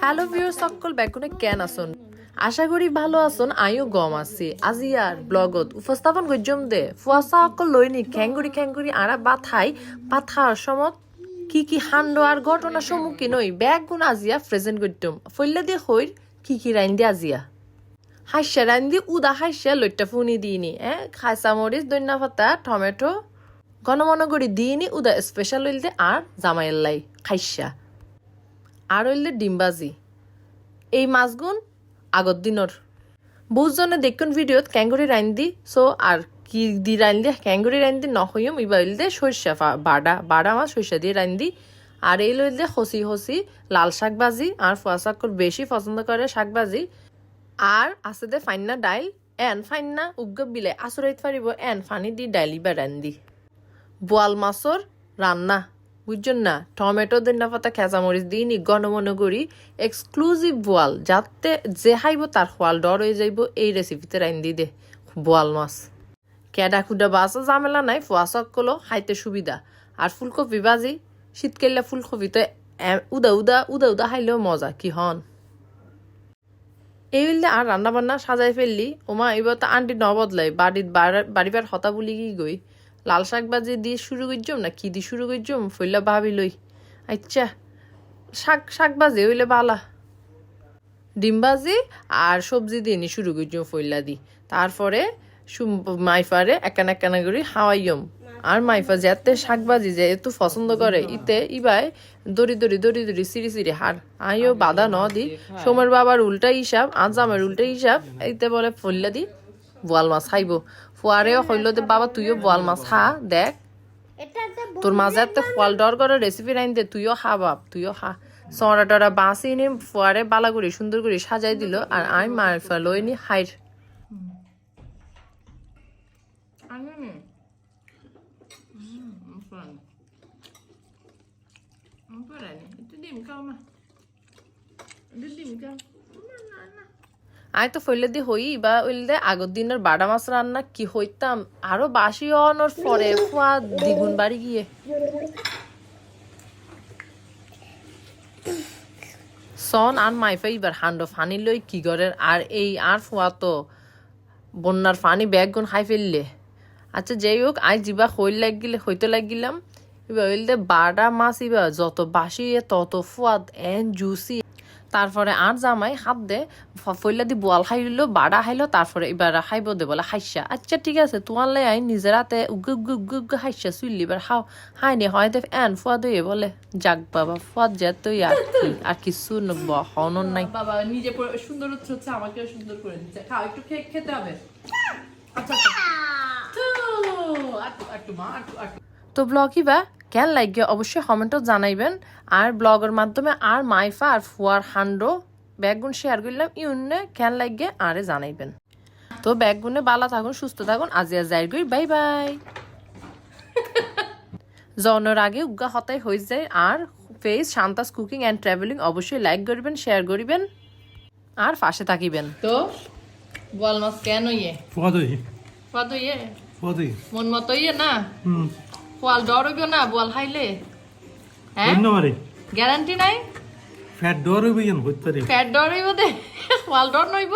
Hello ভিউর সকল ব্যাকুনে কেন আসুন আশা করি ভালো আছেন আইও গম আছি। আজি আর ব্লগত উপস্থাপন গজ্জম দে। ফুয়াশা অকল লইনি খ্যাঙ্গুরি খ্যাঙ্গুরি আরা বাথাই পাথার সমত কি কি হান্ড আর ঘটনা সম্মুখীন হই ব্যাগ গুণ আজিয়া প্রেজেন্ট করতাম ফইলে দিয়ে হইর কি কি রাইন আজিয়া হাস্যা রাইন উদা হাস্যা লইটা ফুনি দিইনি এ খাইসা মরিচ দৈন্যা পাতা, টমেটো করে দিইনি উদা স্পেশাল হইলতে আর জামাইল্লাই, খাইসা। আর হইলে ডিমবাজি। এই মাছগুণ আগত দিনর বহুজনে দেখুন ভিডিওত ক্যাঙ্গুরি রাইন দি সো আর কি দি রাইন দি ক্যাঙ্গুরি রাইন দি নহইম ইবা হইল দে সর্ষা বাডা বাডা মাছ সর্ষা দিয়ে রাইন দি, আর এই লইল দে হসি হসি লাল শাক ভাজি আর ফুয়া শাক বেশি পছন্দ করে শাক ভাজি আর আছে দে ফাইন্না ডাইল এন ফাইন্না উগ্গ বিলে আসরাইত পারিব এন ফানি দি ডাইলি বা রান্দি বোয়াল মাছর রান্না। বুঝছেন না? টমেটো দেন্না পাতা খেঁচা মরিচ দিই নি গণমন করি এক্সক্লুসিভ বোয়াল। যাতে যে খাইব তার খোয়াল ডর হয়ে যাইব, এই রেসিপিতে রাইন দি দে বোয়াল মাছ। কেডা খুডা বাসা ঝামেলা নাই, ফুয়া সকলো খাইতে সুবিধা। আর ফুলকপি ভাজি, শীতকালে ফুলকপি তো উদা উদা উদা উদা খাইলেও মজা, কি হন? এই হইলে আর রান্না বান্না সাজাই ফেললি। ওমা এবার তো আন্টি ন বদলাই বাড়ির বাড়িবার হতা বলি কি গই লাল শাক বাজি দিয়ে শুরু করছম না কি দিয়ে শুরু করছম ফইলা ভাবি লই। আচ্ছা শাক শাক বাজি হইলে বালা। ডিম ভাজি আর সবজি দিয়ে নি শুরু করছম ফইলা দি। তারপরে মাইফারে একান একানা করে হাওয়াইয়ম। আর মাইফা যেতে শাক বাজি যে এত পছন্দ করে, ইতে ইবাই দড়ি দড়ি দড়ি দড়ি সিঁড়ি সিঁড়ি হার আইও বাধা ন দি, সোমের বাবার উল্টা হিসাব, আজামের উল্টা হিসাব, এইতে বলে ফল্লা দি, বোয়াল মাছ খাইব। ফুয়ারেও হইল দে বাবা তুইও বোয়াল মাছ খা দেখ। তোর মাঝে একটা ফল ডর করে রেসিপি রাইন দে তুইও খা বাপ তুইও খা। সরা টরা বাঁচি নি ফুয়ারে বালা করে সুন্দর করে সাজাই দিল আর আমি মার ফেলোই নি হাইর। আই তো ফইলে দি হই বা ওইলে আগর দিনের বাডা মাছ রান্না কি হইতাম? আরও বাসি অনর পরে ফুয়া দ্বিগুণ বাড়ি গিয়ে। সন আর মাইফা এবার হান্ড ফানি লই কি করে? আর এই, আর ফুয়া তো বন্যার ফানি ব্যাগ গুণ খাই ফেললে। আচ্ছা যাই হোক আই জিবা হইল লাগিলে, হইতে লাগিলাম। এবার হইলে বারটা মাছ, এবার যত বাসি, তত ফুয়াদ, এন জুসি। তারপরে আর জামাই হাত দে ফইলা দি বোয়াল খাইলো বাড়া খাইলো তারপরে এবার খাইব দে বলে খাইসা আচ্ছা ঠিক আছে তোমার লাই আই নিজের হাতে উগ্গ উগ্গ উগ্গ উগ্গ খাইসা চুইলি এবার খাও হাই নি হয় দে এন ফুয়া দইয়ে বলে যাক বাবা ফুয়াদ যে তুই আর কি আর কিছু হনন নাই। বাবা নিজে সুন্দর হচ্ছে আমাকেও সুন্দর করে দিচ্ছে। খাও একটু খেতে হবে। আচ্ছা আচ্ছা। তো, আটটু, আটটু মা, আটটু, আটটু। তো ব্লগ বা কেন লাগে অবশ্যই কমেন্টও জানাইবেন। আর ব্লগের মাধ্যমে আর মাইফা আর ফুয়ার হান্ডো ব্যাগগুন শেয়ার করলাম ইউনে কেন লাগে আরে জানাইবেন। তো ব্যাগগুনে বালা থাকুন সুস্থ থাকুন আজিয়া যাই গই বাই বাই জনের আগে উগা হতাই হয়ে যায় আর ফেস শান্তাস কুকিং অ্যান্ড ট্রাভেলিং অবশ্যই লাইক করবেন শেয়ার করিবেন আর পাশে থাকিবেন। তো বল মাছ কেন ইয়ে? পদই কত ইয়ে পদই মন মতো ইয়ে না? হুম। পোয়াল ডর হইব না বোয়াল খাইলে হ্যাঁ? গ্যারান্টি নাই? ফ্যাট ডর হইবে ফ্যাট ডর হইব দে পোয়াল ডর নইব।